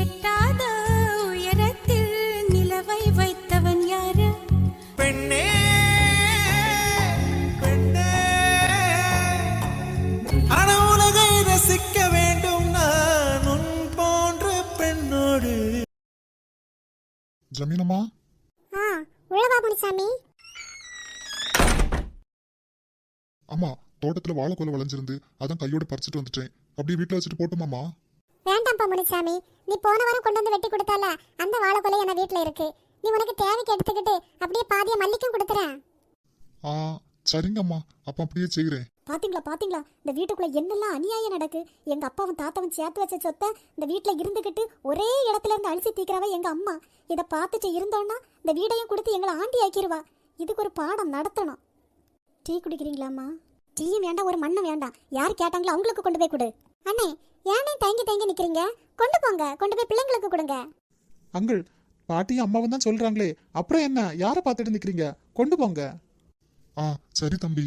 எட்டாத உயரத்தில் நிலவை வைத்தவன் யாரு? பெண்ணே பெண்ணே. அன உலகை ரசிக்க வேண்டும் நான் உன் போன்ற பெண்ணோடு. ஜமீனம்மா? ஆ உள்ளவா முனிசாமி? அம்மா தோட்டத்துல வாழைக்கொலை விளைஞ்சிருந்து அதான் கையோட பறிச்சுட்டு வந்துட்டேன். அப்படியே வீட்டுல வச்சுட்டு போட்டுமாமா வேண்டாம்ப்பா முனிசாமி நீ போன வாரம் கொண்டு வந்து வெட்டி கொடுத்தால அந்த வாழைக்கொலை என் வீட்ல இருக்கு. நீ உனக்கு தேவைக்கு எடுத்துக்கிட்டு அப்படியே பாதிய மல்லிக்கும் கொடுத்துறேன் ஆ சரிங்கம்மா. அப்ப அப்படியே செய்கிறேன் பாத்தீங்களா பாத்தீங்களா? இந்த வீட்டுக்குள்ள என்னெல்லாம் அநியாயம் நடக்கு? எங்க அப்பாவும் தாத்தாவும் சேர்த்து வச்ச சொத்தை இந்த வீட்ல இருந்துகிட்டு ஒரே இடத்துல இருந்து அழிச்சு தீக்கிறவ எங்க அம்மா. இத பார்த்துட்டு இருந்தோன்னா இந்த வீடையும் கொடுத்து எங்களை ஆண்டி ஆக்கிருவா. இதுக்கு ஒரு பாடம் நடத்தணும். டீ குடிக்கிறீங்களாம்மா? டீயும் வேண்டாம் ஒரு மண்ணும் வேண்டாம். யார் கேட்டாங்களோ அவங்களுக்கு கொண்டு போய் கொடு. அண்ணே ஏனே தயங்கி தயங்கி நிக்கிறீங்க? கொண்டு போங்க கொண்டு போய் பிள்ளைங்களுக்கு கொடுங்க. அங்கிள் பாட்டியும் அம்மாவும் தான் சொல்றாங்களே அப்புறம் என்ன? யாரை பார்த்துட்டு நிக்கிறீங்க? கொண்டு போங்க. ஆ சரி தம்பி.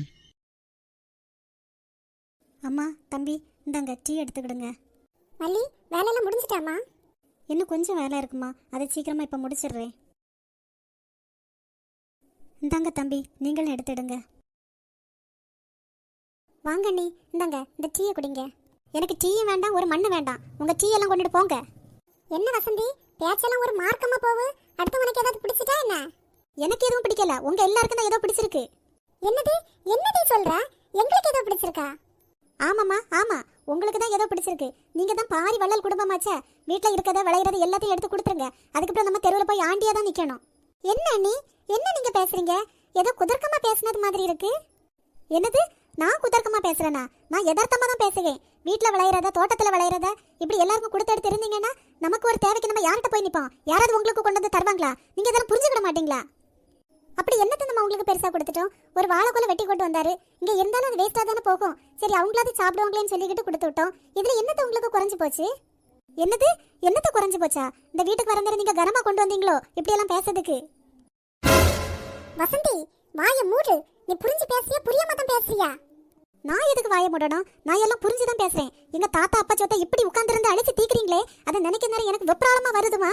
அம்மா தம்பி இந்தாங்க டீ எடுத்துக்கிடுங்க. மல்லி வேலையெல்லாம் முடிஞ்சிட்டாமா இன்னும் கொஞ்சம் வேலை இருக்குமா? அதை சீக்கிரமா இப்ப முடிச்சிடுறேன். இந்தாங்க தம்பி நீங்களும் எடுத்துடுங்க. வாங்க நீ இந்தாங்க இந்த டீயை குடிங்க. எனக்கு டீயும் வேண்டாம் ஒரு மண்ணு வேண்டாம். உங்க டீ எல்லாம் கொண்டுட்டு போங்க. என்ன வசந்தி? பேச்செல்லாம் ஒரு மார்க்கமா போவு? அடுத்து உனக்கு ஏதாவது பிடிச்சிட்டா என்ன? எனக்கு எதுவும் பிடிக்கல. உங்க எல்லாருக்கும் தான் ஏதோ பிடிச்சிருக்கு. என்னது? என்னடி சொல்ற? எங்களுக்கு ஏதோ பிடிச்சிருக்கா? ஆமாம்மா ஆமா. உங்களுக்கு தான் ஏதோ பிடிச்சிருக்கு. நீங்க தான் பாரி வள்ளல் குடும்பமாச்சே. வீட்ல இருக்கத விளையிறது எல்லாத்தையும் எடுத்து கொடுத்துருங்க. அதுக்கப்புறம் நம்ம தெருவில் போய் ஆண்டியா தான் நிக்கணும். என்ன நீ என்ன நீங்க பேசுறீங்க? ஏதோ குதர்க்கமா பேசுனது மாதிரி இருக்கு. என்னது? நான் குதர்க்கமாக பேசுகிறேண்ணா நான் எதார்த்தமாக தான் பேசுகிறேன் வீட்டில் விளையிறத தோட்டத்தில் விளையிறத இப்படி எல்லாருக்கும் கொடுத்து எடுத்து இருந்தீங்கன்னா நமக்கு ஒரு தேவைக்கு நம்ம யார்கிட்ட போய் நிற்போம் யாராவது உங்களுக்கு கொண்டு வந்து தருவாங்களா? நீங்கள் இதெல்லாம் புரிஞ்சுக்கிட மாட்டீங்களா? அப்படி என்னத்தை நம்ம உங்களுக்கு பெருசாக கொடுத்துட்டோம்? ஒரு வாழைக்கோலை வெட்டி கொண்டு வந்தாரு. இங்கே இருந்தாலும் அது வேஸ்ட்டாக தானே போகும். சரி அவங்களாவது சாப்பிடுவாங்களேன்னு சொல்லிக்கிட்டு கொடுத்து விட்டோம். இதில் என்னத்த உங்களுக்கு குறைஞ்சு போச்சு? என்னது? என்னத்தை குறைஞ்சு போச்சா? இந்த வீட்டுக்கு வரந்தேன் நீங்கள் கனமாக கொண்டு வந்தீங்களோ? இப்படியெல்லாம் பேசுறதுக்கு. வசந்தி வாயை மூடு. நீ புரிஞ்சு பேசுறியா? புரியாம தான் பேசுறியா? நான் எதுக்கு வாய முடணும்? நான் எல்லாம் புரிஞ்சுதான் பேசுறேன். எங்க தாத்தா அப்பா சொத்தை இப்படி உட்கார்ந்துருந்து அழைச்சு தீக்குறீங்களே? அதை நினைக்க நேரம் எனக்கு வெப்ராளமா வருதுமா?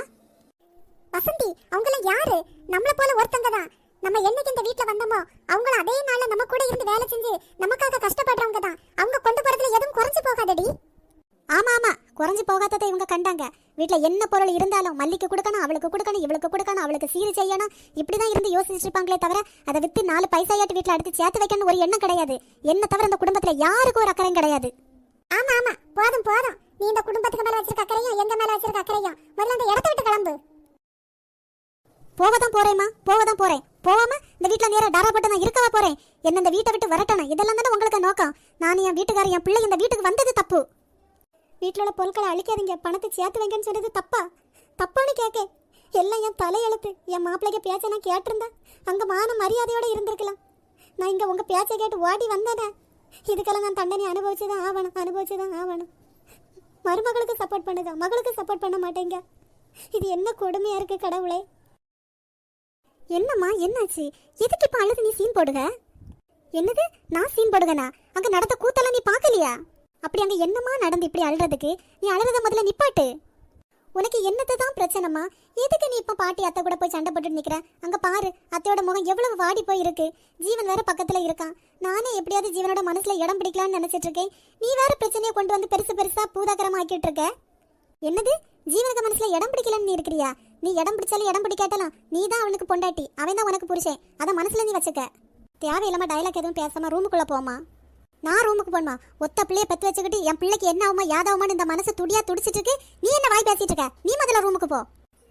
வசந்தி அவங்கள யாரு? நம்மள போல ஒருத்தங்க தான். நம்ம என்னைக்கு இந்த வீட்ல வந்தோமோ அவங்கள அதே நாள்ல நம்ம கூட இருந்து வேலை செஞ்சு நமக்காக கஷ்டப்படுறவங்க தான். அவங்க கொண்டு போறதுல எதுவும் குறைஞ்சு போகாதடி. ஆமா ஆமா. குறைஞ்சு போகாததை இவங்க கண்டாங்க. வீட்ல என்ன பொருள் இருந்தாலும் மல்லிக்கு கொடுக்கணும் அவளுக்கு கொடுக்கணும் இவளுக்கு கொடுக்கணும் அவளுக்கு சீர் செய்யணும். இப்படிதான் இருந்து யோசிச்சுட்டு இருப்பாங்களே தவிர அதை வித்து நாலு பைசாயாட்டு வீட்ல அடுத்து சேர்த்து வைக்கணும் ஒரு எண்ணம் கிடையாது. என்ன தவிர இந்த குடும்பத்துல யாருக்கும் ஒரு அக்கறையும் கிடையாது. ஆமா ஆமா. போதும் போதும். நீ இந்த குடும்பத்துக்கு மேல வச்சிருக்க அக்கறையும் எங்க மேல வச்சிருக்க அக்கறையும். முதல்ல அந்த இடத்த விட்டு கிளம்பு. போகதான் போறேம்மா போகதான் போறேன். போகாம இந்த வீட்ல நேரா டாரா போட்டு நான் இருக்கவா போறேன்? என்ன இந்த வீட்டை விட்டு வரட்டணும் இதெல்லாம் தானே உங்களுக்கு நோக்கம். நான் என் வீட்டுக்காரர் என் பிள்ளை இந்த வீட்டுக்கு வந்தது தப்பு. வீட்டில் உள்ள பொருட்களை அழிக்காதீங்க. பணத்தை சேர்த்து வைங்கன்னு சொன்னது தப்பா? தப்பான்னு கேட்க எல்லாம் என் தலையெழுத்து. என் மாப்பிள்ளைக்கு பேச்ச நான் கேட்டிருந்தேன். அங்கே மான மரியாதையோடு இருந்திருக்கலாம். நான் இங்கே உங்கள் பேச்சை கேட்டு ஓடி வந்தேனே. இதுக்கெல்லாம் நான் தண்டனை அனுபவிச்சுதான் ஆகணும். அனுபவிச்சுதான் ஆகணும். மருமகளுக்கு சப்போர்ட் பண்ணுதா மகளுக்கு சப்போர்ட் பண்ண மாட்டேங்க. இது என்ன கொடுமையாக இருக்குது கடவுளே. என்னம்மா என்னாச்சு? எதுக்கு இப்போ அழுது நீ சீன் போடுக? என்னது? நான் சீன் போடுகனா? அங்கே நடந்த கூத்தெல்லாம் நீ பார்க்கலையா? அப்படி அங்கே என்னம்மா நடந்து இப்படி அழுறதுக்கு? நீ அழுறத முதல்ல நிப்பாட்டு. உனக்கு என்னத்தை தான் பிரச்சனைமா எதுக்கு நீ இப்போ பாட்டி அத்தை கூட போய் சண்டை போட்டு நிற்கிற அங்கே பாரு அத்தையோட முகம் எவ்வளவு வாடி போய் இருக்கு. ஜீவன் வேற பக்கத்தில் இருக்கான். நானே எப்படியாவது ஜீவனோட மனசில் இடம் பிடிக்கலாம்னு நினச்சிட்டு இருக்கேன். நீ வேற பிரச்சனையை கொண்டு வந்து பெருசு பெருசாக பூதாகரமாக ஆக்கிட்டு இருக்க? என்னது? ஜீவனுக்கு மனசில் இடம் பிடிக்கலன்னு நீ இருக்கிறியா? நீ இடம் பிடிச்சாலும் இடம் பிடிக்காட்டலாம். நீ தான் அவனுக்கு பொண்டாட்டி. அவன் தான் உனக்கு புருஷன். அதை மனசில் நீ வச்சுக்க. தேவையில்லாமல் டைலாக் எதுவும் பேசாமல் ரூமுக்குள்ளே போமா நான் ரூமுக்கு போகணுமா ஒத்த பிள்ளைய பெத்து வச்சுக்கிட்டு என் பிள்ளைக்கு என்ன ஆகுமா யாதாவுமான்னு இந்த மனசு துடியா துடிச்சிட்டு இருக்கு. நீ என்ன வாய் பேசிட்டு இருக்க? நீ முதல்ல ரூமுக்கு போ.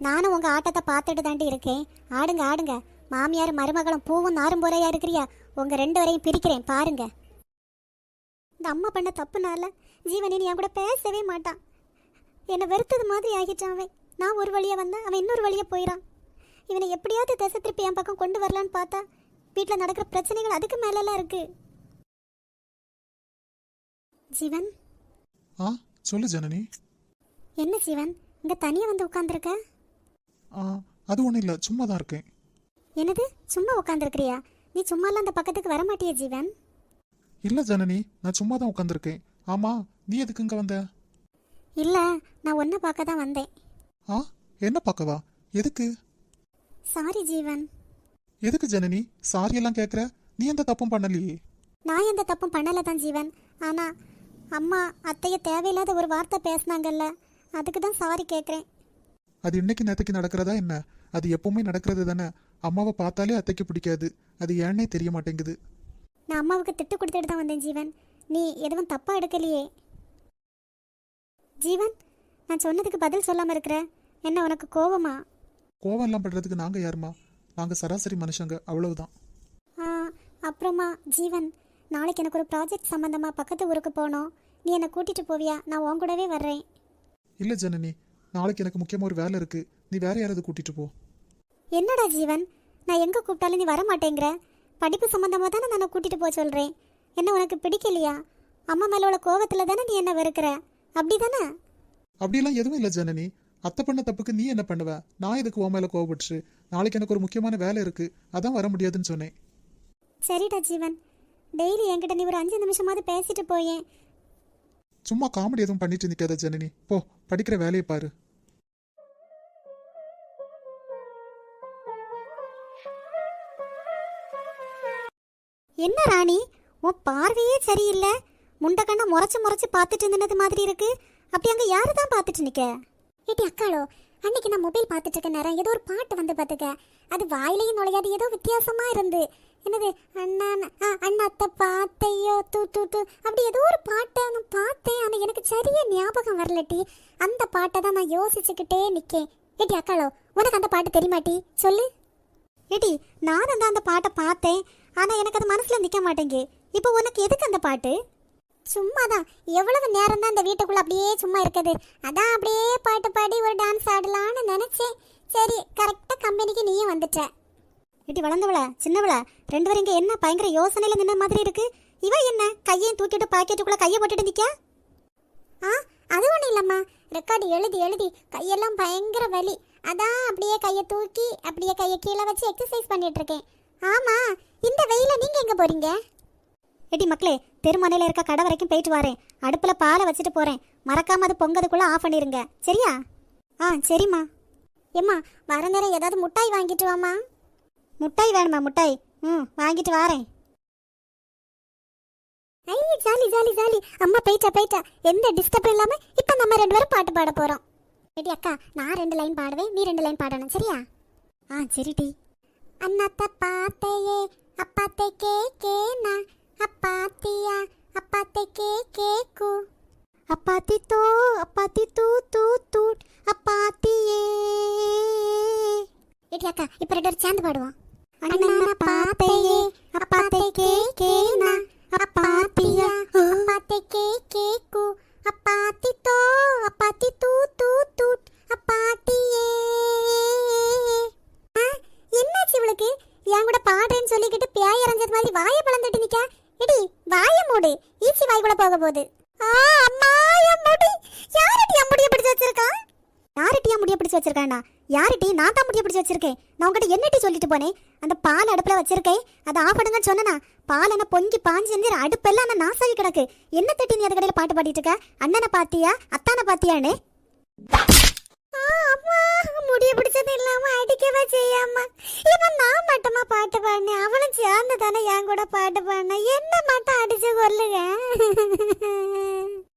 நானும் உங்க ஆட்டத்தை பார்த்துட்டு தாண்டி இருக்கேன். ஆடுங்க ஆடுங்க. மாமியார் மருமகளும் பூவும் நாரும் போறையா இருக்கிறியா? உங்க ரெண்டு வரையும் பிரிக்கிறேன் பாருங்க. இந்த அம்மா பண்ண தப்புனால ஜீவனின் என் கூட பேசவே மாட்டான். என்னை வெறுத்தது மாதிரி ஆகிட்டான் அவன். நான் ஒரு வழியாக வந்தேன் அவன் இன்னொரு வழியாக போயிடான் இவனை எப்படியாவது திசை திருப்பி என் பக்கம் கொண்டு வரலான்னு பார்த்தா வீட்டில் நடக்கிற பிரச்சனைகள் அதுக்கு மேலெல்லாம் இருக்குது ஜீவன்? ஆ சொல்லு ஜனனி. என்ன ஜீவன்? இங்க தனியா வந்து உட்காந்துருக்க ஆ அது ஒன்றும் இல்லை சும்மா தான் இருக்கேன். என்னது? சும்மா உட்காந்துருக்கிறியா நீ சும்மாலாம் அந்த பக்கத்துக்கு வர மாட்டிய ஜீவன்? இல்லை ஜனனி நான் சும்மா தான் உட்காந்துருக்கேன் ஆமா நீ எதுக்கு இங்கே வந்த? இல்ல நான் ஒன்றை பார்க்க தான் வந்தேன். ஆ என்ன பார்க்கவா? எதுக்கு? சாரி ஜீவன். எதுக்கு ஜனனி? சாரி எல்லாம் கேட்குற நீ எந்த தப்பும் பண்ணலையே. நான் எந்த தப்பும் பண்ணல தான் ஜீவன். ஆனா அம்மா அத்தைய தேவையில்லாத ஒரு வார்த்தை பேசுனாங்கல்ல. அதுக்கு தான் சாரி கேட்குறேன் அது இன்னைக்கு நேற்றுக்கு நடக்கிறதா என்ன? அது எப்பவுமே நடக்கிறது தானே? அம்மாவை பார்த்தாலே அத்தைக்கு பிடிக்காது. அது ஏன்னே தெரிய மாட்டேங்குது. நான் அம்மாவுக்கு திட்டு கொடுத்துட்டு தான் வந்தேன் ஜீவன். நீ எதுவும் தப்பா எடுக்கலையே. ஜீவன் நான் சொன்னதுக்கு பதில் சொல்லாம இருக்கிற? என்ன உனக்கு கோவமா? கோவம் எல்லாம் படுறதுக்கு நாங்கள் யாருமா நாங்கள் சராசரி மனுஷங்க அவ்வளவுதான். ஆ, அப்புறமா ஜீவன் நாளைக்கு எனக்கு ஒரு ப்ராஜெக்ட் சம்மந்தமா பக்கத்து ஊருக்கு போகணும். நீ என்னை கூட்டிட்டு போவியா? நான் உன் கூடவே வர்றேன். இல்லை ஜனனி நாளைக்கு எனக்கு முக்கியமாக ஒரு வேலை இருக்கு. நீ வேற யாராவது கூட்டிட்டு போ. என்னடா ஜீவன்? நான் எங்க கூப்பிட்டாலும் நீ வர மாட்டேங்கிற படிப்பு சம்மந்தமா தானே நான் கூட்டிட்டு போக சொல்றேன். என்ன உனக்கு பிடிக்கலையா? அம்மா மேல உள்ள கோவத்துல தானே நீ என்ன வெறுக்கிற? அப்படி தானே அப்படியெல்லாம் எதுவும் இல்லை ஜனனி. அத்தை பண்ண தப்புக்கு நீ என்ன பண்ணுவ? நான் எதுக்கு உன் மேலே கோவப்பட்டுச்சு நாளைக்கு எனக்கு ஒரு முக்கியமான வேலை இருக்கு. அதான் வர முடியாதுன்னு சொன்னேன். சரிடா ஜீவன். டெய்லி என்கிட்ட நீ ஒரு அஞ்சு நிமிஷமாவது பேசிட்டு போயேன். சும்மா காமெடி எதுவும் பண்ணிட்டு நிற்காத ஜனனி. போ படிக்கிற வேலையை பாரு. என்ன ராணி? உன் பார்வையே சரியில்லை. முண்டை கண்ணை முறைச்சு முறைச்சு பார்த்துட்டு இருந்தது மாதிரி இருக்கு. அப்படி அங்க யாரு தான் பார்த்துட்டு நிக்க? ஏட்டி அக்காளோ அன்னைக்கு நான் மொபைல் பார்த்துட்டு இருக்க நேரம் ஏதோ ஒரு பாட்டு வந்து பார்த்துக்க. அது வாயிலையும் நுழையாது ஏதோ வித்தியாசமா இருந்து. என்னது அண்ணா ஆ, அண்ணாத்த பாத்தையோ தூ தூ தூ. அப்படி ஏதோ ஒரு பாட்டை நான் பார்த்தேன். ஆனால் எனக்கு சரியா ஞாபகம் வரலட்டி அந்த பாட்டை தான் நான் யோசிச்சுக்கிட்டே நிற்கேன் ஏட்டி அக்காளோ உனக்கு அந்த பாட்டு தெரியுமாட்டி சொல்லு. ஏடி நானும் தான் அந்த பாட்டை பார்த்தேன். ஆனால் எனக்கு அது மனசில் நிற்க மாட்டேங்கு இப்போ உனக்கு எதுக்கு அந்த பாட்டு? சும்மா தான் எவ்வளவு நேரம் தான் இந்த வீட்டுக்குள்ள அப்படியே சும்மா இருக்குது. அதான் அப்படியே பாட்டு பாடி ஒரு டான்ஸ் ஆடலான்னு நினைச்சேன். சரி கரெக்டாக கம்பெனிக்கு நீயும் வந்துட்ட. ஏடி வளர்ந்தவள சின்னவள ரெண்டு பேரும் இங்க என்ன பயங்கர யோசனையில நின்ன மாதிரி இருக்கு? இவ என்ன கையையும் தூக்கிட்டு பாக்கெட்டுக்குள்ள கையை போட்டுட்டு நிக்க? ஆ அது ஒன்றும் இல்லைம்மா. ரெக்கார்டு எழுதி எழுதி கையெல்லாம் பயங்கர வலி. அதான் அப்படியே கையை தூக்கி அப்படியே கையை கீழே வச்சு எக்ஸசைஸ் பண்ணிட்டு இருக்கேன். ஆமா இந்த வெயில நீங்க எங்க போறீங்க? எடி மக்களே தெருமனையில இருக்க கடை வரைக்கும் போயிட்டு வரேன். அடுப்புல பாலை வச்சுட்டு போறேன். மறக்காம அது பொங்கதுக்குள்ள ஆஃப் பண்ணிருங்க. சரியா? ஆ சரிம்மா. ஏம்மா வர நேரம் ஏதாவது முட்டாய் வாங்கிட்டு வாமா முட்டாய் வேணுமா முட்டாய்? ம் வாங்கிட்டு வாரேன். ஐ ஜாலி ஜாலி ஜாலி. அம்மா போயிட்டா போயிட்டா எந்த டிஸ்டர்பும் இல்லாம இப்போ நம்ம ரெண்டு பேரும் பாட்டு பாட போறோம். ரெடி அக்கா நான் ரெண்டு லைன் பாடுவேன் நீ ரெண்டு லைன் பாடணும் சரியா? ஆ சரிடி அண்ணாத்த பாத்தையே அப்பாத்தை கேக்கேனா அப்பாத்தியா அப்பாத்தை கேக்கு அப்பாத்தி தோ அப்பாத்தி தூ தூ தூட் அப்பாத்தியே. ரெடி அக்கா இப்போ ரெண்டு பேரும் சேர்ந்து பாடுவோம். அண்ணன பாத்தையே அப்பாத்தை கேக்கேனா? அப்பாத்தியா அப்பாத்தை கேக்கேக்கு. அப்பாத்தி தோ அப்பாத்தி தூ தூ தூட் அப்பாத்தியே ஆ, என்னாச்சு இவளுக்கு? என் கூட பாடுறேன்னு சொல்லிக்கிட்டு பியாய் இறஞ்சது மாதிரி வாயை பிளந்துட்டு நிக்கா? எடி வாயை மூடு. ஈச்சி வாய்க்குள்ள போக போகுது. ஆ அம்மா என் முடி. யாரடி என் முடிய பிடிச்சு வச்சிருக்கா? யார்கிட்டயா முடிய பிடிச்சு வச்சிருக்கானா? யார்டி நான் தான் முடிய பிடிச்சி வச்சிருக்கேன். நான் உங்ககிட்ட என்னட்டி சொல்லிட்டு போனேன் அந்த பால் அடுப்புல வச்சிருக்கேன். அதை ஆப்படுங்க பண்ணுங்கன்னு சொன்னனா? பால் என்ன பொங்கி பாஞ்சு வந்து அடுப்பெல்லாம் நான் நாசாகி கிடக்கு. என்ன தட்டி நீ அது கடையில் பாட்டு பாடிட்டு இருக்க? அண்ணனை பாத்தியா? அத்தானை பாத்தியான்னு அம்மா முடிய பிடிச்சது இல்லாம அடிக்கவே செய்யாம இவன் நான் மட்டுமா பாட்டு பாடினேன்? அவளும் சேர்ந்து தானே என் கூட பாட்டு பாடினா? என்ன மட்டும் அடிச்சு கொல்லுங்க?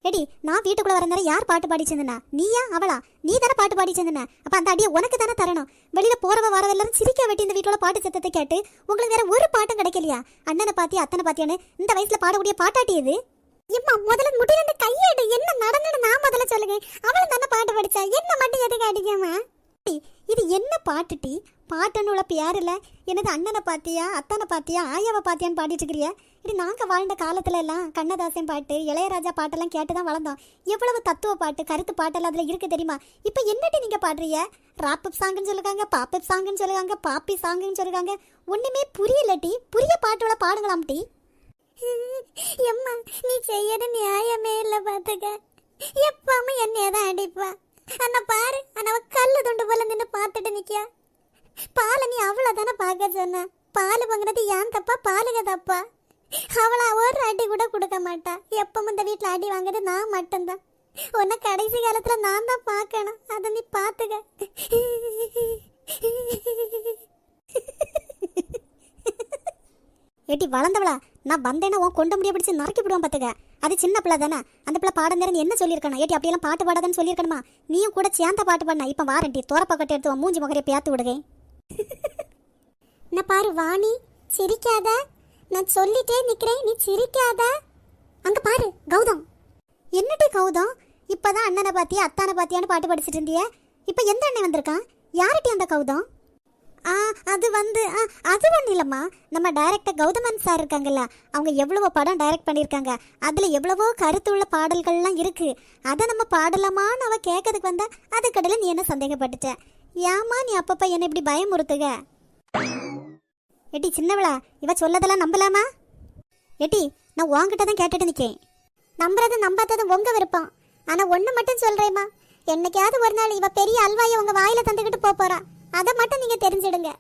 எடி நான் வீட்டுக்குள்ள வர நேரம் யார் பாட்டு பாடி சேர்ந்தனா நீயா அவளா? நீ தானே பாட்டு பாடி சேர்ந்தன அப்ப அந்த அடியை உனக்கு தானே தரணும். வெளியில போறவ வரதெல்லாம் சிரிக்க வெட்டி இந்த வீட்டோட பாட்டு சத்தத்தை கேட்டு உங்களுக்கு வேற ஒரு பாட்டும் கிடைக்கலையா? அண்ணனை பாத்தியா அத்தனை பாத்தியான்னு இந்த வயசுல பாடக்கூடிய பாட்டாட்டி இது எம்மா முதல்ல முடியல இந்த கையெடு. என்ன நடந்துன்னு நான் முதல்ல சொல்லுங்க. அவளும் தானே பாட்டு படிச்சா. என்ன மட்டும் எதுக்கு அடிக்காம இது என்ன பாட்டு டி? பாட்டுன்னு உள்ள பேர் எனது அண்ணனை பார்த்தியா அத்தனை பார்த்தியா ஆயாவை பாத்தியான்னு பாடிட்டு இது நாங்கள் வாழ்ந்த காலத்துல எல்லாம் கண்ணதாசன் பாட்டு இளையராஜா பாட்டெல்லாம் கேட்டு தான் வளர்ந்தோம். எவ்வளவு தத்துவ பாட்டு கருத்து பாட்டெல்லாம் அதில் இருக்கு தெரியுமா? இப்போ என்னடி நீங்கள் பாடுறீங்க? ராப்பப் சாங்குன்னு சொல்லுவாங்க பாப்பப் சாங்குன்னு சொல்லுவாங்க பாப்பி சாங்குன்னு சொல்லுவாங்க. ஒன்றுமே புரியல டி. புரிய பாட்டோட பாடுங்களாம் டி. எம்மா நீ செய்யற நியாயமே இல்ல பாத்துக்க. எப்பவுமே என்னையதான் அடிப்பா. அண்ணா பாரு அண்ணா அவ கல்லு துண்டு போல நின்று பார்த்துட்டு நிக்கியா. பால நீ அவ்வளவுதானே தானே பார்க்க சொன்ன. பால் வாங்குறது ஏன் தப்பா? பாலுங்க தப்பா? அவளா ஒரு அடி கூட கொடுக்க மாட்டா. எப்பவும் இந்த வீட்டில் அடி வாங்குறது நான் மட்டும்தான். உன்னை கடைசி காலத்துல நான் தான் பார்க்கணும். அதை நீ பார்த்துக்க. ஏட்டி வளர்ந்தவளா? நான் வந்தேன்னா உன் கொண்டு முடிய பிடிச்சி நறுக்கி விடுவான் பார்த்துக்க அது சின்ன பிள்ளை தானே. அந்த பிள்ளை பாடம் நேரம் என்ன சொல்லியிருக்கணும்? ஏட்டி அப்படியெல்லாம் பாட்டு பாடாதன்னு சொல்லியிருக்கணுமா? நீயும் கூட சேர்ந்த பாட்டு பாடினா. இப்போ வாரண்டி தோரப்பா கட்டி எடுத்து உன் மூஞ்சி முகரையை பேத்து விடுகேன் நான் பாரு வாணி சிரிக்காத. நான் சொல்லிட்டே நிற்கிறேன் நீ சிரிக்காத. அங்கே பாரு கௌதம். என்னடி கௌதம்? இப்போதான் அண்ணனை பாத்தியா அத்தானை பாத்தியான்னு பாட்டு படிச்சிட்டு இருந்தியே. இப்போ எந்த அண்ணன் வந்திருக்கான்? யார்கிட்ட அந்த கௌதம்? ஆ அது வந்து ஆ, அது ஒன்றும் இல்லைம்மா. நம்ம டைரக்டர் கௌதமன் சார் இருக்காங்கல்ல அவங்க எவ்வளவோ படம் டைரக்ட் பண்ணியிருக்காங்க அதில் எவ்வளவோ கருத்துள்ள பாடல்கள்லாம் இருக்குது அதை நம்ம பாடலாமான்னு அவள் கேட்கறதுக்கு வந்தா அதுக்கடையில் நீ என்ன சந்தேகப்பட்டுட்ட? ஏம்மா நீ அப்பப்போ என்னை இப்படி பயமுறுத்துக? எட்டி சின்னவளா இவ சொல்லதெல்லாம் நம்பலாமா? எட்டி நான் உன்கிட்ட தான் கேட்டுட்டு நிற்கேன் நம்புறது நம்பாதது உங்க விருப்பம். ஆனால் ஒன்று மட்டும் சொல்கிறேம்மா என்னைக்காவது ஒரு நாள் இவ பெரிய அல்வாயை உங்கள் வாயில் தந்துக்கிட்டு போகிறான் அதை மட்டும் நீங்கள் தெரிஞ்சிடுங்க.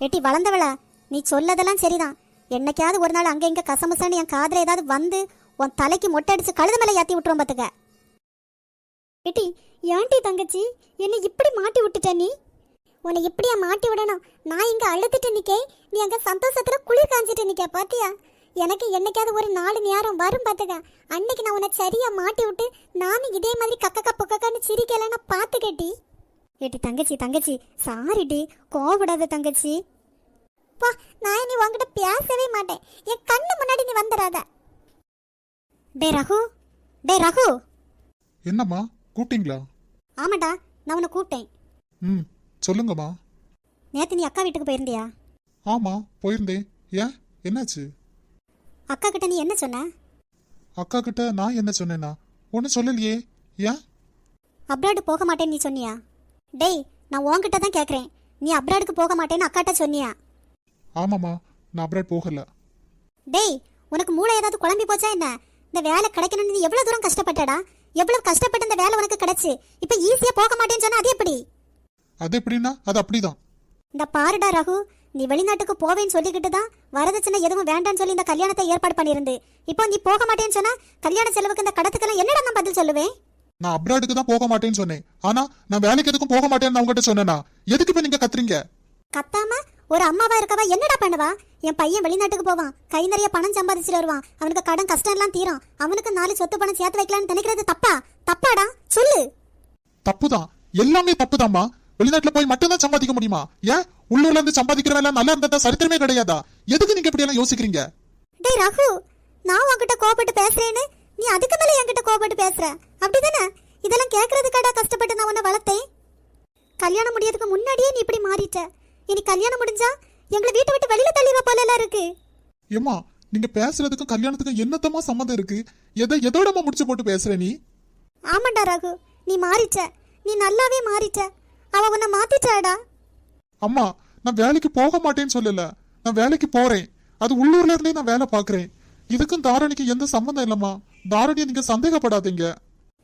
எட்டி வளர்ந்தவளா நீ சொல்லதெல்லாம் சரிதான். என்னைக்காவது ஒரு நாள் அங்கே இங்கே கசமசன்னு என் காதில் ஏதாவது வந்து உன் தலைக்கு மொட்டை அடிச்சு கழுத மேலே ஏற்றி விட்டுரும் பார்த்துக்க எட்டி ஏன்டி தங்கச்சி என்னை இப்படி மாட்டி விட்டுட்ட நீ? உன்னை இப்படியா மாட்டி விடணும்? நான் இங்கே அழுதுட்டு நிக்கே நீ அங்கே சந்தோஷத்தில் குளிர் காஞ்சிட்டு நிக்க பாத்தியா? எனக்கு என்னைக்காவது ஒரு நாலு நேரம் வரும் பார்த்துக்க அன்னைக்கு நான் உன்னை சரியாக மாட்டி விட்டு நானும் இதே மாதிரி கக்கக்கா பொக்கக்கான்னு சிரிக்கலைன்னா பார்த்து கேட்டி ஏட்டி தங்கச்சி தங்கச்சி. சாரிடி கோவப்படாத தங்கச்சி. பா நான் இனி உன்கிட்ட பேசவே மாட்டேன். என் கண்ணு முன்னாடி நீ வந்துடாத டே ரகு டே ரகு. என்னம்மா கூப்பிட்டீங்களா? ஆமாடா நான் உன்னை கூப்பிட்டேன். ம் சொல்லுங்கம்மா. நேத்து நீ அக்கா வீட்டுக்கு போயிருந்தியா? ஆமா போயிருந்தேன். ஏன்? என்னாச்சு? அக்கா கிட்ட நீ என்ன சொன்ன? அக்கா கிட்ட நான் என்ன சொன்னேனா? ஒன்றும் சொல்லலையே. ஏன்? அப்ராடு போக மாட்டேன்னு நீ சொன்னியா? டேய் நான் உன்கிட்ட தான் கேட்குறேன் நீ அப்ராடுக்கு போக மாட்டேன்னு அக்காட்ட சொன்னியா? ஆமாம்மா நான் அப்ராட் போகல. டேய் உனக்கு மூளை ஏதாவது குழம்பி போச்சா என்ன? இந்த வேலை கிடைக்கணும்னு நீ எவ்வளவு தூரம் கஷ்டப்பட்டடா? எவ்வளவு கஷ்டப்பட்டு இந்த வேலை உனக்கு கிடைச்சு? இப்போ ஈஸியா போக மாட்டேன்னு சொன்னா அது எப்படி? அது எப்படின்னா அது அப்படிதான். இந்த பாருடா ரகு நீ வெளிநாட்டுக்கு போவேன்னு சொல்லிக்கிட்டு தான் வரதட்சணை எதுவும் வேண்டாம்னு சொல்லி இந்த கல்யாணத்தை ஏற்பாடு பண்ணியிருந்து. இப்போ நீ போக மாட்டேன்னு சொன்னா கல்யாண செலவுக்கு இந்த கடத்துக்கெல்லாம் என்னடா நான் பதில் சொல்லுவேன்? நான் அப்ராடுக்கு தான் போக மாட்டேன்னு சொன்னேன். ஆனா நான் வேலைக்கு எதுக்கும் போக மாட்டேன்னு நான் உங்ககிட்ட சொன்னேனா? எதுக்கு இப்ப நீங்க கத்துறீங்க? கத்தாம ஒரு அம்மாவா இருக்கவா என்னடா பண்ணுவா? என் பையன் வெளிநாட்டுக்கு போவான். கை நிறைய பணம் சம்பாதிச்சுட்டு வருவான். அவனுக்கு கடன் கஷ்டம் எல்லாம் தீரும். அவனுக்கு நாலு சொத்து பணம் சேர்த்து வைக்கலாம்னு நினைக்கிறது தப்பா? தப்பாடா? சொல்லு. தப்புதான். எல்லாமே தப்புதாம்மா. வெளிநாட்டுல போய் மட்டும்தான் சம்பாதிக்க முடியுமா? ஏன்? உள்ளூர்ல இருந்து சம்பாதிக்கிறவன் எல்லாம் நல்லா இருந்தா சரித்திரமே கிடையாதா? எதுக்கு நீங்க இப்படி எல்லாம் யோசிக்கிறீங்க? டேய் ரகு நான் உன்கிட்ட கோபப்பட்டு பேசுறேன்னு நீ அதுக்கு மேல என்கிட்ட கோபப்பட்டு பேசுற? அப்படிதானே? இதெல்லாம் கேட்கறதுக்காடா கஷ்டப்பட்டு நான் உன்னை வளர்த்தேன். கல்யாணம் முடியறதுக்கு முன்னாடியே நீ இப்படி மாறிட்ட. இனி கல்யாணம் முடிஞ்சா எங்களை வீட்டை விட்டு வெளியில தள்ளிடுற போல எல்லாம் இருக்கு. ஏம்மா நீங்க பேசுறதுக்கும் கல்யாணத்துக்கும் என்னத்தமா சம்மந்தம் இருக்கு? எதை எதோடமா முடிச்சு போட்டு பேசுற நீ? ஆமாண்டா ரகு. நீ மாறிட்ட. நீ நல்லாவே மாறிட்ட. அவ உன்னை மாத்திட்டாடா. அம்மா நான் வேலைக்கு போக மாட்டேன்னு சொல்லல. நான் வேலைக்கு போறேன். அது உள்ளூர்ல இருந்தே நான் வேலை பாக்குறேன் இதுக்கும் தாரணிக்கு எந்த சம்மந்தம் இல்லம்மா. தாரணியை நீங்க சந்தேகப்படாதீங்க.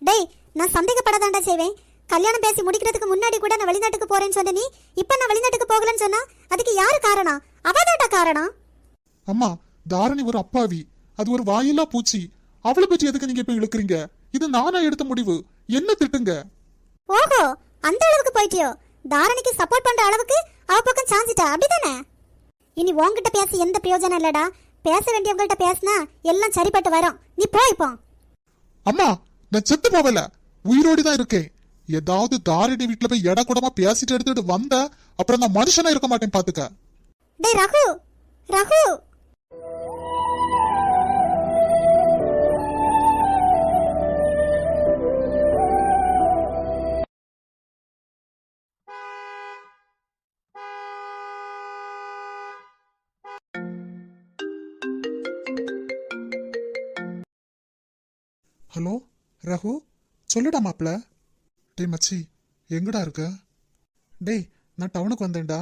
டேய் நான் சந்தேகப்படதாண்டா செய்வேன். கல்யாணம் பேசி முடிக்கிறதுக்கு முன்னாடி கூட நான் வெளிநாட்டுக்கு போறேன்னு சொன்ன நீ இப்ப நான் வெளிநாட்டுக்கு போகலன்னு சொன்னா அதுக்கு யாரு காரணம்? அவதான்டா காரணம். அம்மா தாரணி ஒரு அப்பாவி. அது ஒரு வாயில்லா பூச்சி. அவளை பற்றி எதுக்கு நீங்க இப்ப இழுக்கிறீங்க? இது நானா எடுத்த முடிவு. என்ன திட்டுங்க? ஓஹோ அந்த அளவுக்கு போயிட்டியோ? தாரணிக்கு சப்போர்ட் பண்ற அளவுக்கு அவ பக்கம் சாஞ்சிட்டா? அப்படிதானே இனி உன்கிட்ட பேசி எந்த பிரயோஜனம் இல்லடா. பேச வேண்டியவங்கள்ட்ட பேசினா எல்லாம் சரிப்பட்டு வரும். நீ போ இப்போ. அம்மா நான் செத்து போகல. உயிரோடு தான் இருக்கேன். ஏதாவது தாரணி வீட்டுல போய் எட கூடமா பேசிட்டு எடுத்துட்டு வந்த அப்புறம் நான் மனுஷனா இருக்க மாட்டேன் பாத்துக்க. டேய் ரகு! ரகு! ஹலோ ரகு? சொல்லுடா மாப்ள டேய் மச்சி எங்கடா இருக்க? டேய் நான் டவுனுக்கு வந்தேன்டா.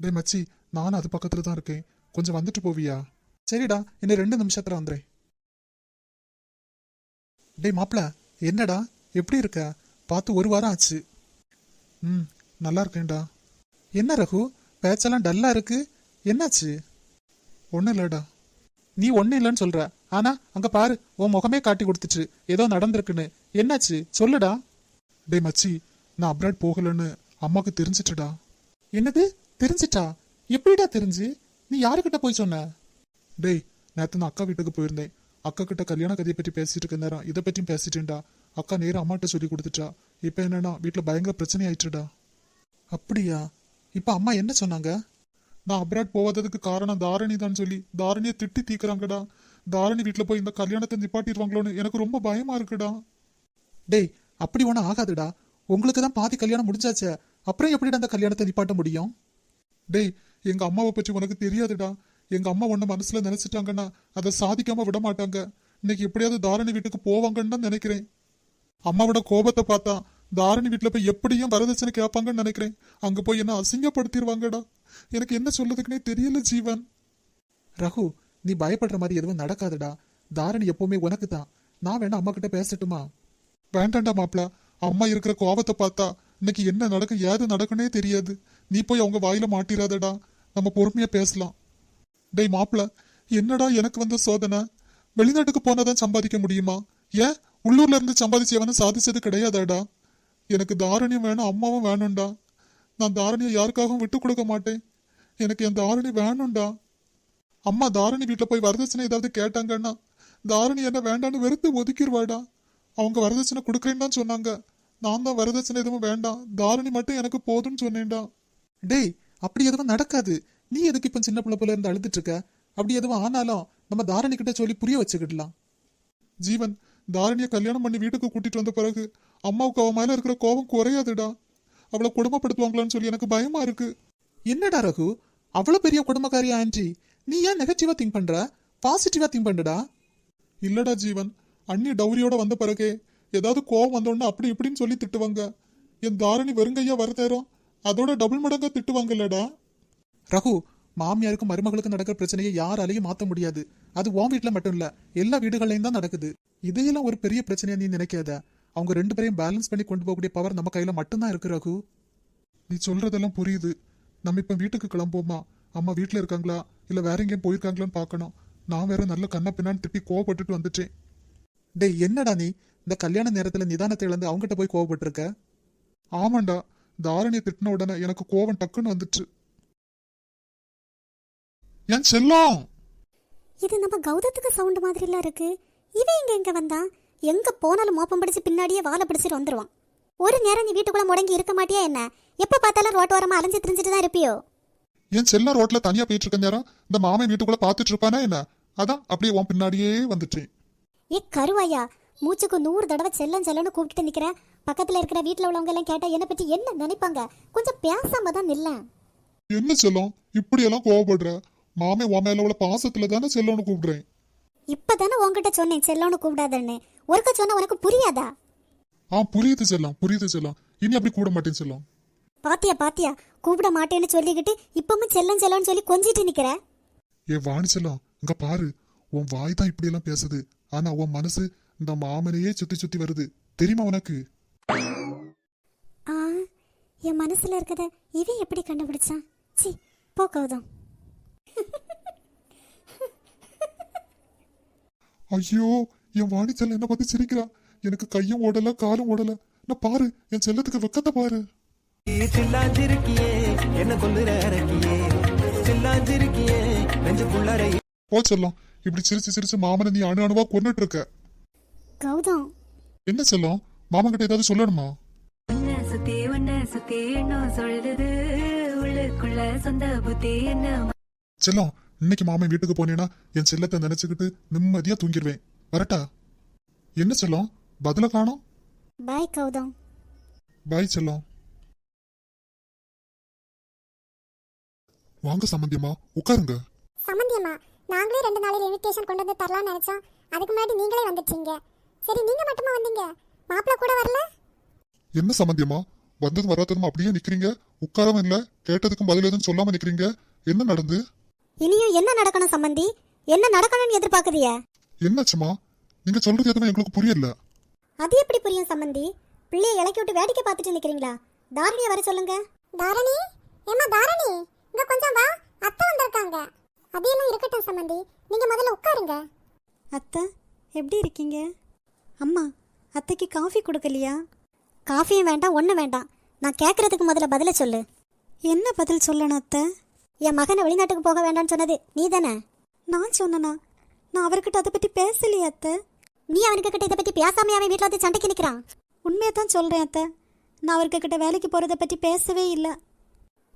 டேய் மச்சி நானும் அது பக்கத்தில் தான் இருக்கேன். கொஞ்சம் வந்துட்டு போவியா? சரிடா இன்னும் ரெண்டு நிமிஷத்தில் வந்துடுறேன் டேய் மாப்பிள என்னடா? எப்படி இருக்க? பார்த்து ஒரு வாரம் ஆச்சு. ம் நல்லா இருக்கேன்டா. என்ன ரகு? பேச்செல்லாம் டல்லாக இருக்கு. என்னாச்சு? ஒன்றும் இல்லைடா. நீ ஒன்றும் இல்லைன்னு சொல்கிற ஆனா அங்க பாரு உன் முகமே காட்டி கொடுத்துச்சு. ஏதோ நடந்திருக்குன்னு. என்னாச்சு? சொல்லுடா. டேய் மச்சி நான் அப்ராட் போகலன்னு அம்மாக்கு தெரிஞ்சிட்டுடா என்னது? தெரிஞ்சிட்டா எப்படிடா தெரிஞ்சு? நீ யாருக்கிட்ட போய் சொன்ன? டேய் நேற்று நான் அக்கா வீட்டுக்கு போயிருந்தேன். அக்கா கிட்ட கல்யாண கதையை பற்றி பேசிட்டு இருக்க நேரம் இதை பற்றியும் பேசிட்டேன்டா. அக்கா நேரம் அம்மாட்ட சொல்லி கொடுத்துட்டா. இப்போ என்னன்னா வீட்டில் பயங்கர பிரச்சனை ஆயிடுச்சுடா அப்படியா? இப்போ அம்மா என்ன சொன்னாங்க? நான் அப்ராட் போகாததுக்கு காரணம் தாரணி தான் சொல்லி தாரணியை திட்டி தீக்குறாங்கடா. தாரணி வீட்டில் போய் இந்த கல்யாணத்தை நிப்பாட்டிடுவாங்களோன்னு எனக்கு ரொம்ப பயமா இருக்குடா. டேய் அப்படி ஒன்றும் ஆகாதுடா. உங்களுக்கு தான் பாதி கல்யாணம் முடிஞ்சாச்சே. அப்புறம் எப்படிடா அந்த கல்யாணத்தை நிப்பாட்ட முடியும்? டேய் எங்க அம்மாவை பற்றி உனக்கு தெரியாதுடா. எங்க அம்மா ஒன்று மனசுல நினைச்சிட்டாங்கன்னா அதை சாதிக்காம விட மாட்டாங்க. இன்னைக்கு எப்படியாவது தாரணி வீட்டுக்கு போவாங்கன்னு தான் நினைக்கிறேன். அம்மாவோட கோபத்தை பார்த்தா தாரணி வீட்டில் போய் எப்படியும் வரதட்சணை கேட்பாங்கன்னு நினைக்கிறேன். அங்கே போய் என்ன அசிங்கப்படுத்திடுவாங்கடா. எனக்கு என்ன சொல்லுதுக்குன்னே தெரியல ஜீவன். ரகு நீ பயப்படுற மாதிரி எதுவும் நடக்காதுடா. தாரணி எப்பவுமே உனக்கு தான் நான் வேணா அம்மா கிட்ட பேசட்டுமா? வேண்டாம்டா மாப்ள அம்மா இருக்கிற கோபத்தை பார்த்தா இன்னைக்கு என்ன நடக்கும் ஏது நடக்குன்னே தெரியாது. நீ போய் அவங்க வாயில மாட்டிராதடா நம்ம பொறுமையா பேசலாம். டேய் மாப்பிள என்னடா எனக்கு வந்த சோதனை? வெளிநாட்டுக்கு போனாதான் சம்பாதிக்க முடியுமா? ஏன்? உள்ளூர்ல இருந்து சம்பாதிச்சு எவனும் சாதிச்சது கிடையாதாடா? எனக்கு தாரணியும் வேணும் அம்மாவும் வேணும்டா. நான் தாரணியை யாருக்காகவும் விட்டு கொடுக்க மாட்டேன். எனக்கு என் தாரணி வேணும்டா. அம்மா தாரணி வீட்டில் போய் வரதட்சணை ஏதாவது கேட்டாங்கன்னா தாரணி என்ன வேண்டான்னு வெறுத்து ஒதுக்கிடுவாடா அவங்க வரதட்சணை கொடுக்குறேன்னு தான் சொன்னாங்க. நான் தான் வரதட்சணை எதுவும் வேண்டாம். தாரணி மட்டும் எனக்கு போதும்னு சொன்னேன்டா. டேய் அப்படி எதுவும் நடக்காது. நீ எதுக்கு இப்போ சின்ன பிள்ளை போல இருந்து அழுதுட்டு இருக்க? அப்படி எதுவும் ஆனாலும் நம்ம தாரணி கிட்ட சொல்லி புரிய வச்சுக்கிடலாம். ஜீவன் தாரணியை கல்யாணம் பண்ணி வீட்டுக்கு கூட்டிட்டு வந்த பிறகு அம்மாவுக்கு அவன் மேல இருக்கிற கோபம் குறையாதுடா. அவளை குடும்பப்படுத்துவாங்களான்னு சொல்லி எனக்கு பயமா இருக்கு. என்னடா ரகு? அவ்வளோ பெரிய குடும்பக்காரி ஆண்டி? நீ ஏன் நெகட்டிவா திங்க் பண்ற? பாசிட்டிவா திங்க் பண்ணுடா இல்லடா ஜீவன் அண்ணி டௌரியோட வந்த பிறகே ஏதாவது கோவம் வந்தோடனே அப்படி இப்படின்னு சொல்லி திட்டுவாங்க. என் தாரணி வெறுங்கையா வரதேரும் அதோட டபுள் மடங்கா திட்டுவாங்கல்லடா ரகு மாமியாருக்கும் மருமகளுக்கும் நடக்கிற பிரச்சனையை யாராலையும் மாத்த முடியாது. அது உன் வீட்ல மட்டும் இல்ல எல்லா வீடுகள்லயும் தான் நடக்குது. இதையெல்லாம் ஒரு பெரிய பிரச்சனையா நீ நினைக்காத. அவங்க ரெண்டு பேரையும் பேலன்ஸ் பண்ணி கொண்டு போகக்கூடிய பவர் நம்ம கையில மட்டும்தான் இருக்கு ரகு. நீ சொல்றதெல்லாம் புரியுது. நம்ம இப்ப வீட்டுக்கு கிளம்புவோமா? அம்மா வீட்டில் இருக்காங்களா? இல்லை வேற எங்கேயும் போயிருக்காங்களான்னு பார்க்கணும். நான் வேற நல்ல கண்ண பின்னான்னு திருப்பி கோவப்பட்டுட்டு வந்துட்டேன். டேய் என்னடா நீ? இந்த கல்யாண நேரத்தில் நிதானத்தை இழந்து அவங்ககிட்ட போய் கோவப்பட்டிருக்க? ஆமாண்டா தாரணியை திட்டின உடனே எனக்கு கோவம் டக்குன்னு வந்துச்சு. என் செல்லம்? இது நம்ம கௌதத்துக்கு சவுண்ட் மாதிரிலாம் இருக்கு. இவன் எங்க எங்க வந்தா? எங்க போனாலும் மோப்பம் பிடிச்சு பின்னாடியே வாழை பிடிச்சிட்டு வந்துருவான். ஒரு நேரம் நீ வீட்டுக்குள்ள முடங்கி இருக்க மாட்டியா என்ன? எப்ப பார்த்தாலும் ரோட்டோரமா அலைஞ்சு திரிஞ்சிட்டு தான் இருப்பியோ? என் செல்லம் ரோட்ல தனியா போயிட்டு இருக்க நேரம் இந்த மாமன் வீட்டுக்குள்ள பாத்துட்டு இருப்பானா என்ன? அதான் அப்படியே உன் பின்னாடியே வந்துட்டேன். ஏ கருவாயா மூச்சுக்கு நூறு தடவை செல்லம் செல்லன்னு கூப்பிட்டு நிக்கிறேன் பக்கத்துல இருக்கிற வீட்டுல உள்ளவங்க எல்லாம் கேட்டா என்ன பத்தி என்ன நினைப்பாங்க? கொஞ்சம் பேசாம தான் நில்லேன். என்ன செல்லம்? இப்படி எல்லாம் கோவப்படுற? மாமே உன் மேல உள்ள பாசத்துல தானே செல்லம்னு கூப்பிடுறேன். இப்பதானே உன்கிட்ட சொன்னேன் செல்லம்னு கூப்பிடாதன்னு. ஒருக்க சொன்னா உனக்கு புரியாதா? ஆ புரியுது செல்லம் புரியுது செல்லம். இனி அப்படி கூட மாட்டேன் செல்லம். பாத்தியா பாத்தியா கூப்பிட மாட்டேன்னு சொல்லிக்கிட்டு இப்பவும் செல்லம் செல்லம்னு சொல்லி கொஞ்சிட்டு நிக்கிற. ஏ வாணி செல்லம் இங்க பாரு. உன் வாய் தான் இப்படி எல்லாம் பேசுது. ஆனா உன் மனசு இந்த மாமனையே சுத்தி சுத்தி வருது. தெரியுமா உனக்கு? ஆ என் மனசுல இருக்கத இவன் எப்படி கண்டுபிடிச்சான்? சி போ கௌதம். ஐயோ என் வாணி செல்லம் என்ன பார்த்து சிரிக்கிறா. எனக்கு கையும் ஓடல காலும் ஓடல. நான் பாரு என் செல்லத்துக்கு வெக்கத்தை பாரு. சில்லாஞ்சிருக்கியே என்ன கொல்லுற இறக்கியே. சில்லாஞ்சிருக்கியே நெஞ்சுக்குள்ளார. போ செல்லம் இப்படி சிரிச்சு சிரிச்சு மாமனை நீ அணு அணுவா கொண்டுட்டு இருக்க கௌதம். என்ன செல்லம் மாமன் கிட்ட ஏதாவது சொல்லணுமா? உன்னை சுத்தி உன்னை சுத்தி என்ன சொல்லுது? உள்ளுக்குள்ள சொந்த புத்தி என்ன செல்லம் இன்னைக்கு மாமன் வீட்டுக்கு போனேன்னா என் செல்லத்தை நினைச்சுக்கிட்டு நிம்மதியா தூங்கிடுவேன் வரட்டா? என்ன செல்லம் பதில காணோம்? பாய் கௌதம். பாய் செல்லம். வாங்க சம்பந்தியம்மா உட்காருங்க. சம்மந்தியம்மா நாங்களே ரெண்டு நாளைக்கு இன்விடேஷன் கொண்டு வந்து தரலாம்னு நினைச்சோம். அதுக்கு முன்னாடி நீங்களே வந்துட்டீங்க. சரி நீங்க மட்டுமா வந்தீங்க? மாப்பிள்ள கூட வரல? என்ன சம்பந்தியம்மா வந்தது வராததும் அப்படியே நிக்கிறீங்க? உட்காரவும் இல்ல கேட்டதுக்கும் பதில் எதுவும் சொல்லாம நிக்கிறீங்க? என்ன நடந்து? இனியும் என்ன நடக்கணும் சம்பந்தி என்ன நடக்கணும்னு எதிர்பார்க்குறிய என்னாச்சுமா நீங்க சொல்றது எதுவும் எங்களுக்கு புரியல. அது எப்படி புரியும் சம்பந்தி பிள்ளைய இலக்கி விட்டு வேடிக்கை பார்த்துட்டு நிக்கிறீங்களா? தாரணியை வர சொல்லுங்க. தாரணி? ஏமா தாரணி? இங்க கொஞ்சம் வா. அத்தை வந்திருக்காங்க. அதையெல்லாம் இருக்கட்டும் சம்மந்தி நீங்க முதல்ல உட்காருங்க. அத்தை எப்படி இருக்கீங்க? அம்மா அத்தைக்கு காஃபி கொடுக்கலையா? காஃபியும் வேண்டாம் ஒன்றும் வேண்டாம். நான் கேட்கறதுக்கு முதல்ல பதில சொல்லு. என்ன பதில் சொல்லணும் அத்தை? என் மகனை வெளிநாட்டுக்கு போக வேண்டாம்னு சொன்னது நீ தானே? நான் சொன்னனா? நான் அவர்கிட்ட அதை பற்றி பேசலையே அத்தை. நீ அவனுக்கு கிட்ட இதை பற்றி பேசாமே அவன் வீட்டில் வந்து சண்டைக்கு நிற்கிறான் உண்மையை தான் சொல்கிறேன் அத்தை. நான் அவர்கிட்ட வேலைக்கு போகிறத பற்றி பேசவே இல்லை.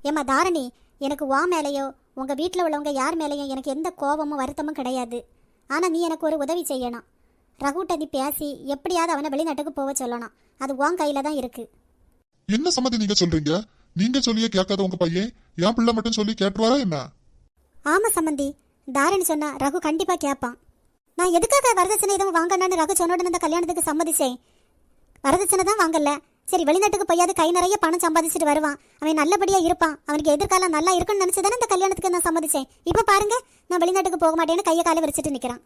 ஏம்மா தாரணி எனக்கு வா மேலேயோ உங்கள் வீட்டில் உள்ளவங்க யார் மேலேயும் எனக்கு எந்த கோபமும் வருத்தமும் கிடையாது. ஆனால் நீ எனக்கு ஒரு உதவி செய்யணும். ரகுட்ட நீ பேசி எப்படியாவது அவனை வெளிநாட்டுக்கு போக சொல்லணும். அது உன் கையில் தான் இருக்குது என்ன சம்மதி நீங்க சொல்றீங்க? நீங்க சொல்லியே கேட்காத உங்க பையன் என் பிள்ளை மட்டும் சொல்லி கேட்டுருவாரா என்ன? ஆமா சம்மந்தி. தாரணி சொன்னா ரகு கண்டிப்பா கேட்பான் நான் எதுக்காக வரதட்சணை எதுவும் வாங்கணும்னு ரகு சொன்ன உடனே இந்த கல்யாணத்துக்கு சம்மதிச்சேன்? வரதட்சணை தான் வாங்கல. சரி வெளிநாட்டுக்கு போயாவது கை நிறைய பணம் சம்பாதிச்சுட்டு வருவான். அவன் நல்லபடியா இருப்பான். அவனுக்கு எதிர்காலம் நல்லா இருக்குன்னு நினைச்சுதானே இந்த கல்யாணத்துக்கு நான் சம்மதிச்சேன். இப்ப பாருங்க நான் வெளிநாட்டுக்கு போக மாட்டேன்னு கையை காலை விரிச்சிட்டு நிக்கிறான்.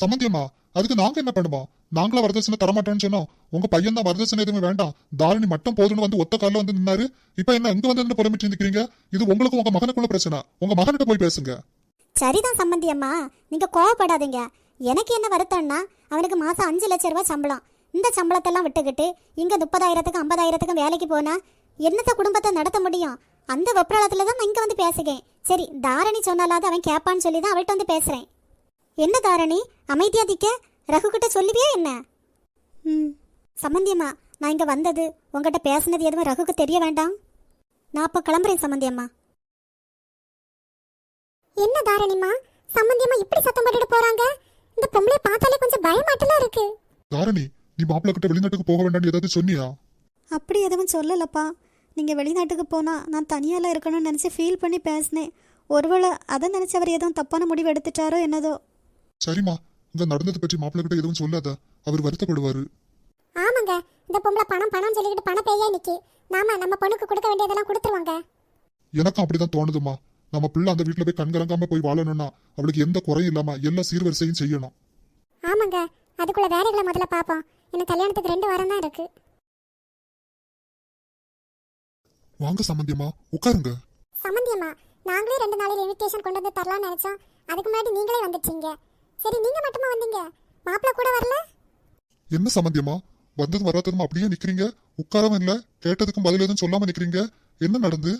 சம்மந்தியம்மா அதுக்கு நாங்க என்ன பண்ணுவோம் நாங்களா வரதட்சணை தரமாட்டோம்னு சொன்னோம். உங்க பையன் தான் வரதட்சணை எதுவுமே வேண்டாம். தாரணி மட்டும் போதும்னு வந்து ஒத்த காலில் வந்து நின்னாரு. இப்ப என்ன எங்க வந்து புறமிட்டு நிக்கிறீங்க? இது உங்களுக்கு உங்க மகனுக்குள்ள பிரச்சனை. உங்க மகன்கிட்ட போய் பேசுங்க. சரிதான் சம்மந்தி அம்மா நீங்க கோவப்படாதீங்க. எனக்கு என்ன வருத்தம்னா அவனுக்கு மாசம் அஞ்சு லட்ச ரூபாய் சம்பளம். இந்த சம்பளத்தெல்லாம் விட்டுக்கிட்டு இங்க முப்பதாயிரத்துக்கு ஐம்பதாயிரத்துக்கும் வேலைக்கு போனா என்னத்த குடும்பத்தை நடத்த முடியும்? அந்த வெப்ராளத்துல தான் நான் இங்க வந்து பேசுகிறேன். சரி தாரணி சொன்னாலாவது அவன் கேட்பான்னு சொல்லி தான் அவள்கிட்ட வந்து பேசுறேன் என்ன தாரணி? அமைதியா திக்க ரகு கிட்ட சொல்லுவியா என்ன? ம் சம்மந்தியம்மா நான் இங்க வந்தது உங்ககிட்ட பேசுனது எதுவும் ரகுக்கு தெரிய வேண்டாம். நான் அப்போ கிளம்புறேன் சம்மந்தியம்மா என்ன தாரணிமா சம்பந்தியமா இப்படி சத்தம் போட்டுட்டு போறாங்க? இந்த பொம்பளை பார்த்தாலே கொஞ்சம் பயமாட்டலாம் இருக்கு. தாரணி நீ மாப்பிள்ளை கிட்ட வெளிநாட்டுக்கு போக வேண்டாம்னு ஏதாவது சொன்னியா? அப்படி எதுவும் சொல்லலப்பா. நீங்கள் வெளிநாட்டுக்கு போனால் நான் தனியாலாம் இருக்கணும்னு நினச்சி ஃபீல் பண்ணி பேசினேன். ஒருவேளை அதை நினச்சி அவர் எதுவும் தப்பான முடிவு எடுத்துட்டாரோ என்னதோ. சரிம்மா இந்த நடந்ததை பற்றி மாப்பிள்ளை கிட்ட எதுவும் சொல்லாத. அவர் வருத்தப்படுவாரு. ஆமாங்க இந்த பொம்பளை பணம் பணம் சொல்லிக்கிட்டு பண பேயா நிக்கி. நாம நம்ம பொண்ணுக்கு கொடுக்க வேண்டியதெல்லாம் கொடுத்துருவாங்க. எனக்கும் அப்படிதான் தோணுதுமா நம்ம பிள்ளை அந்த வீட்டுல போய் கண்கலங்காம போய் வாழணும்னா அவளுக்கு எந்த குறையும் இல்லாம எல்லா சீர்வரிசையும் செய்யணும். ஆமாங்க அதுக்குள்ள வேலைகளை முதல்ல பார்ப்போம். எனக்கு கல்யாணத்துக்கு ரெண்டு வாரம் தான் இருக்கு. வாங்க சம்பந்தியம்மா உட்காருங்க. சம்மந்தியம்மா நாங்களே ரெண்டு நாளையில இன்விடேஷன் கொண்டு வந்து தரலாம்னு நினைச்சோம். அதுக்கு முன்னாடி நீங்களே வந்துட்டீங்க. சரி நீங்க மட்டுமா வந்தீங்க? மாப்பிள்ளை கூட வரல? என்ன சம்பந்தியம்மா வந்தது வராததும் அப்படியே நிக்கிறீங்க? உட்காரவும் இல்ல கேட்டதுக்கும் பதில் எதுவும் சொல்லாம நிக்கிறீங்க? என்ன நடந்து?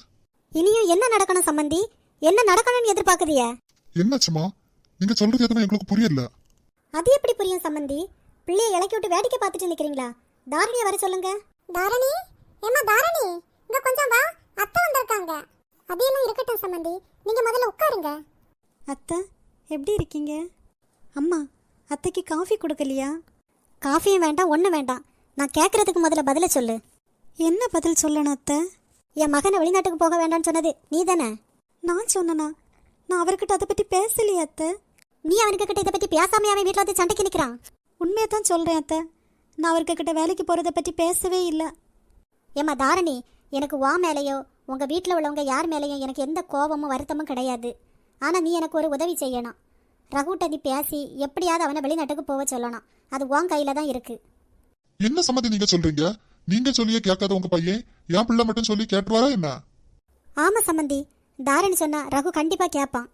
இனியும் என்ன நடக்கணும் சம்மந்தி என்ன நடக்கணும்னு எதிர்பார்க்குறிய? என்னாச்சுமா நீங்க சொல்றது எதுவும் எங்களுக்கு புரியல. அது எப்படி புரியும் சம்மந்தி பிள்ளையை இலக்கி விட்டு வேடிக்கை பார்த்துட்டு நிற்கிறீங்களா தாரணியை வர சொல்லுங்க. தாரணி? ஏம்மா தாரணி? இங்க கொஞ்சம் வா. அத்தை வந்திருக்காங்க. அதையெல்லாம் இருக்கட்டும் சம்மந்தி. நீங்க முதல்ல உட்காருங்க. அத்தை எப்படி இருக்கீங்க? அம்மா அத்தைக்கு காஃபி கொடுக்கலையா? காஃபியும் வேண்டாம் ஒன்றும் வேண்டாம். நான் கேட்கறதுக்கு முதல்ல பதில சொல்லு. என்ன பதில் சொல்லணும் அத்தை? என் மகனை வெளிநாட்டுக்கு போக வேண்டாம்னு சொன்னது நீ தானே நான் சொன்னனா? நான் அவர்கிட்ட அதை பற்றி பேசலையே அத்தை. நீ அவனுக்கு கிட்ட இதை பற்றி பேசாமே அவன் வீட்டில் வந்து சண்டைக்கு நிற்கிறான் உண்மையை தான் சொல்கிறேன் அத்தை. நான் அவருக்கு கிட்ட வேலைக்கு போகிறத பற்றி பேசவே இல்லை. ஏம்மா தாரணி எனக்கு வா மேலேயோ உங்கள் வீட்டில் உள்ளவங்க யார் மேலேயும் எனக்கு எந்த கோபமும் வருத்தமும் கிடையாது. ஆனால் நீ எனக்கு ஒரு உதவி செய்யணும். ரகுட்ட நீ பேசி எப்படியாவது அவனை வெளிநாட்டுக்கு போக சொல்லணும். அது உன் கையில் தான் இருக்குது என்ன சம்மதி நீங்க சொல்றீங்க? நீங்க சொல்லியே கேட்காத உங்க பையன் என் பிள்ளை மட்டும் சொல்லி கேட்டுருவாரா என்ன? ஆமாம் சம்மந்தி. தாரணி சொன்னா ரகு கண்டிப்பாக கேட்பான்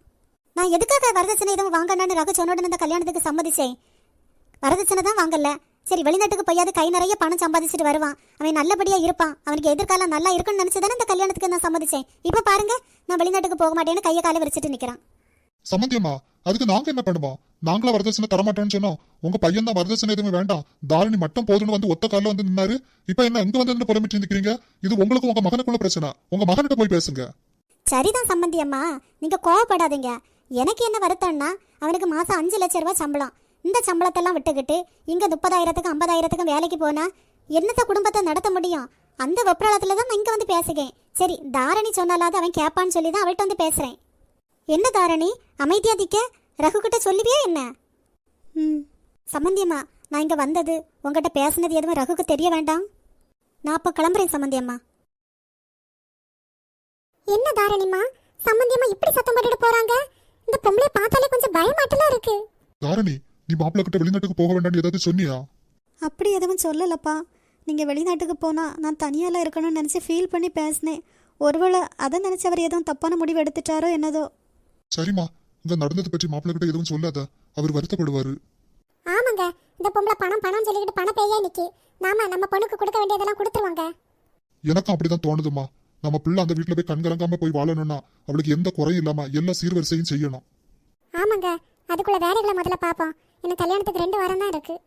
நான் எதுக்காக வரதட்சணை எதுவும் வாங்கணும்னு ரகு சொன்ன உடனே இந்த கல்யாணத்துக்கு சம்மதிச்சேன்? வரதட்சணை தான் வாங்கல. சரி வெளிநாட்டுக்கு போயாவது கை நிறைய பணம் சம்பாதிச்சுட்டு வருவான். அவன் நல்லபடியா இருப்பான். அவனுக்கு எதிர்காலம் நல்லா இருக்குன்னு நினைச்சுதானே இந்த கல்யாணத்துக்கு நான் சம்மதிச்சேன். இப்போ பாருங்க நான் வெளிநாட்டுக்கு போக மாட்டேன்னு கையை காலை விரிச்சிட்டு நிற்கிறான் சம்மந்தியம்மா அதுக்கு நாங்க என்ன பண்ணுவோம்? நாங்களா வரதட்சணை தரமாட்டோம்னு சொன்னோம். உங்க பையன் தான் வரதட்சணை எதுவுமே வேண்டாம். தாரணி மட்டும் போதும்னு வந்து ஒத்த காலில் வந்து நின்னாரு. இப்ப என்ன எங்க வந்து புறமிட்டு நிக்கிறீங்க? இது உங்களுக்கு உங்க மகனுக்குள்ள பிரச்சனை. உங்க மகன்கிட்ட போய் பேசுங்க. சரிதான் சம்மந்தி அம்மா நீங்க கோவப்படாதீங்க. எனக்கு என்ன வருத்தம்னா அவனுக்கு மாசம் அஞ்சு லட்ச ரூபாய் சம்பளம். இந்த சம்பளத்தெல்லாம் விட்டுக்கிட்டு இங்க முப்பதாயிரத்துக்கு ஐம்பதாயிரத்துக்கும் வேலைக்கு போனா என்னத்த குடும்பத்தை நடத்த முடியும்? அந்த வெப்ராளத்துல தான் நான் இங்க வந்து பேசுகிறேன். சரி தாரணி சொன்னாலாவது அவன் கேட்பான்னு சொல்லி தான் அவள்கிட்ட வந்து பேசுறேன். என்ன தாரணி? அமைதியா திக்க ரகு கிட்ட சொல்லுவியா என்ன? ம் சம்மந்தியம்மா நான் இங்க வந்தது உங்ககிட்ட பேசுனது எதுவும் ரகுக்கு தெரிய வேண்டாம். நான் அப்போ கிளம்புறேன் சம்மந்தியம்மா என்ன தாரணிமா சம்பந்தியமா இப்படி சத்தம் போட்டுட்டு போறாங்க? இந்த பொம்பளை பார்த்தாலே கொஞ்சம் பயமாட்டலாம் இருக்கு. தாரணி நீ மாப்பிள்ளை கிட்ட வெளிநாட்டுக்கு போக வேண்டாம்னு ஏதாவது சொன்னியா? அப்படி எதுவும் சொல்லலப்பா. நீங்கள் வெளிநாட்டுக்கு போனால் நான் தனியாலாம் இருக்கணும்னு நினச்சி ஃபீல் பண்ணி பேசினேன். ஒருவேளை அதை நினச்சி அவர் எதுவும் தப்பான முடிவு எடுத்துட்டாரோ என்னதோ. சரிம்மா. இந்த நடந்ததை பற்றி மாப்பிள்ளை கிட்ட எதுவும் சொல்லாத. அவர் வருத்தப்படுவாரு. ஆமாங்க. இந்த பொம்பளை பணம் பணம் சொல்லிக்கிட்டு பண பேயா நிக்கி. நாம நம்ம பொண்ணுக்கு கொடுக்க வேண்டியதெல்லாம் கொடுத்துருவாங்க. எனக்கும் அப்படிதான் தோணுதுமா நம்ம பிள்ளை அந்த வீட்டுல போய் கண்கலங்காம போய் வாழணும்னா அவளுக்கு எந்த குறையும் இல்லாம எல்லா சீர்வரிசையும் செய்யணும். ஆமாங்க. அதுக்குள்ள வேலைகளை முதல்ல பார்ப்போம். எனக்கு கல்யாணத்துக்கு ரெண்டு வாரம் தான் இருக்குது